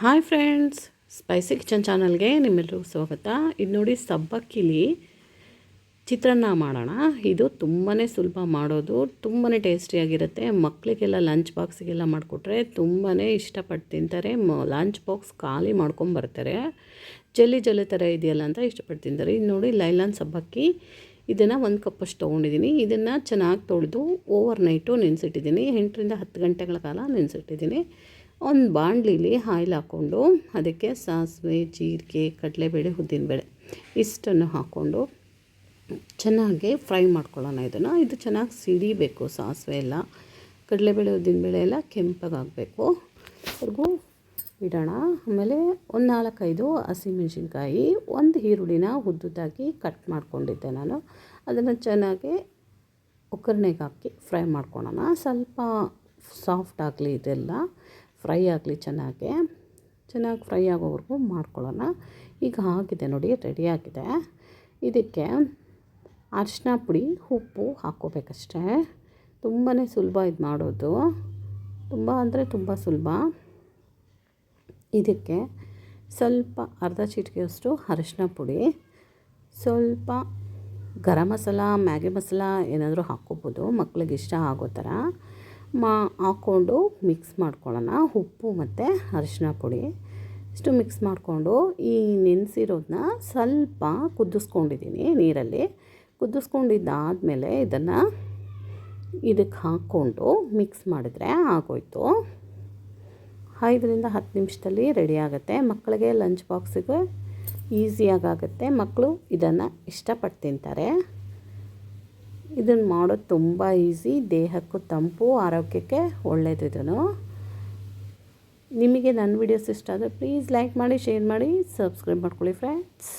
Hi friends, spicy kitchen ಚಾನಲ್ಗೆ ನಿಮ್ಮೆಲ್ಲರಿಗೂ ಸ್ವಾಗತ. ಇದು ನೋಡಿ ಸಬ್ಬಕ್ಕಿಲಿ ಚಿತ್ರಾನ್ನ ಮಾಡೋಣ. ಇದು ತುಂಬಾ ಸುಲಭ ಮಾಡೋದು ತುಂಬಾ ಟೇಸ್ಟಿಯಾಗಿರುತ್ತೆ ಮಕ್ಕಳಿಗೆಲ್ಲ ಲಂಚ್ ಬಾಕ್ಸಿಗೆಲ್ಲ ಮಾಡಿಕೊಟ್ರೆ ತುಂಬಾ ಇಷ್ಟಪಟ್ಟು ತಿಂತಾರೆ. ಮ ಲಂಚ್ ಬಾಕ್ಸ್ ಖಾಲಿ ಮಾಡ್ಕೊಂಬರ್ತಾರೆ ಜಲ್ಲಿ ಜಲ್ಲಿ ಥರ ಇದೆಯಲ್ಲ ಅಂತ ಇಷ್ಟಪಟ್ಟು ತಿಂತಾರೆ. ಇದು ನೋಡಿ ಲೈಲಾನ್ ಸಬ್ಬಕ್ಕಿ. ಇದನ್ನು ಒಂದು ಕಪ್ಪಷ್ಟು ತೊಗೊಂಡಿದ್ದೀನಿ. ಇದನ್ನು ಚೆನ್ನಾಗಿ ತೊಳೆದು ಓವರ್ ನೈಟು ನೆನೆಸಿಟ್ಟಿದ್ದೀನಿ. ಎಂಟರಿಂದ ಹತ್ತು ಗಂಟೆಗಳ ಕಾಲ ನೆನೆಸಿಟ್ಟಿದ್ದೀನಿ. ಒಂದು ಬಾಣಲಿಲಿ ಆಯಿಲ್ ಹಾಕ್ಕೊಂಡು ಅದಕ್ಕೆ ಸಾಸಿವೆ, ಜೀರಿಗೆ, ಕಡಲೆಬೇಳೆ, ಉದ್ದಿನಬೇಳೆ ಇಷ್ಟನ್ನು ಹಾಕ್ಕೊಂಡು ಚೆನ್ನಾಗಿ ಫ್ರೈ ಮಾಡ್ಕೊಳ್ಳೋಣ ಇದನ್ನು. ಇದು ಚೆನ್ನಾಗಿ ಸಿಡಿಬೇಕು ಸಾಸಿವೆ ಎಲ್ಲ. ಕಡಲೆಬೇಳೆ, ಉದ್ದಿನಬೇಳೆ ಎಲ್ಲ ಕೆಂಪಗಾಗಬೇಕು ಅವ್ರಿಗೂ ಇಡೋಣ. ಆಮೇಲೆ ಒಂದು ನಾಲ್ಕೈದು ಹಸಿಮೆಣ್ಸಿನ್ಕಾಯಿ, ಒಂದು ಈರುಳ್ಳಿನ ಉದ್ದುದಾಗಿ ಕಟ್ ಮಾಡ್ಕೊಂಡಿದ್ದೆ ನಾನು. ಅದನ್ನು ಚೆನ್ನಾಗಿ ಒಗ್ಗರಣೆಗೆ ಹಾಕಿ ಫ್ರೈ ಮಾಡ್ಕೊಳ್ಳೋಣ. ಸ್ವಲ್ಪ ಸಾಫ್ಟ್ ಆಗಲಿ ಇದೆಲ್ಲ. ಫ್ರೈ ಆಗಲಿ ಚೆನ್ನಾಗಿ ಚೆನ್ನಾಗಿ ಫ್ರೈ ಆಗೋವರೆಗೂ ಮಾಡ್ಕೊಳ್ಳೋಣ. ಈಗ ಆಗಿದೆ ನೋಡಿ ರೆಡಿ ಆಗಿದೆ. ಇದಕ್ಕೆ ಅರಿಶಿನ ಪುಡಿ, ಉಪ್ಪು ಹಾಕ್ಕೋಬೇಕಷ್ಟೇ. ತುಂಬಾ ಸುಲಭ ಇದು ಮಾಡೋದು. ತುಂಬ ಅಂದರೆ ತುಂಬ ಸುಲಭ. ಇದಕ್ಕೆ ಸ್ವಲ್ಪ ಅರ್ಧ ಚಿಟಿಕೆಯಷ್ಟು ಅರಿಶಿನ ಪುಡಿ, ಸ್ವಲ್ಪ ಗರಂ ಮಸಾಲ, ಮ್ಯಾಗಿ ಮಸಾಲ ಏನಾದರೂ ಹಾಕ್ಕೋಬೋದು, ಮಕ್ಳಿಗೆ ಇಷ್ಟ ಆಗೋ ಥರ. ಮಾ ಹಾಕ್ಕೊಂಡು ಮಿಕ್ಸ್ ಮಾಡ್ಕೊಳ್ಳೋಣ. ಉಪ್ಪು ಮತ್ತು ಅರಿಶಿನ ಪುಡಿ. ಇಷ್ಟು ಮಿಕ್ಸ್ ಮಾಡಿಕೊಂಡು ಈ ನೆನೆಸಿರೋದನ್ನ ಸ್ವಲ್ಪ ಕುದಿಸ್ಕೊಂಡಿದ್ದೀನಿ ನೀರಲ್ಲಿ. ಕುದಿಸ್ಕೊಂಡಿದ್ದಾದಮೇಲೆ ಇದನ್ನು ಇದಕ್ಕೆ ಹಾಕ್ಕೊಂಡು ಮಿಕ್ಸ್ ಮಾಡಿದ್ರೆ ಆಗೋಯ್ತು. ಐದರಿಂದ ಹತ್ತು ನಿಮಿಷದಲ್ಲಿ ರೆಡಿ ಆಗುತ್ತೆ. ಮಕ್ಕಳಿಗೆ ಲಂಚ್ ಬಾಕ್ಸಿಗೆ ಈಸಿಯಾಗುತ್ತೆ ಮಕ್ಕಳು ಇದನ್ನು ಇಷ್ಟಪಟ್ಟು ತಿಂತಾರೆ. ಇದನ್ನು ಮಾಡೋದು ತುಂಬ ಈಸಿ ದೇಹಕ್ಕೂ ತಂಪು, ಆರೋಗ್ಯಕ್ಕೆ ಒಳ್ಳೆಯದು ಇದನ್ನು ನಿಮಗೆ ನನ್ನ ವೀಡಿಯೋಸ್ ಇಷ್ಟ ಆದರೆ ಪ್ಲೀಸ್ ಲೈಕ್ ಮಾಡಿ ಶೇರ್ ಮಾಡಿ ಸಬ್ಸ್ಕ್ರೈಬ್ ಮಾಡ್ಕೊಳ್ಳಿ ಫ್ರೆಂಡ್ಸ್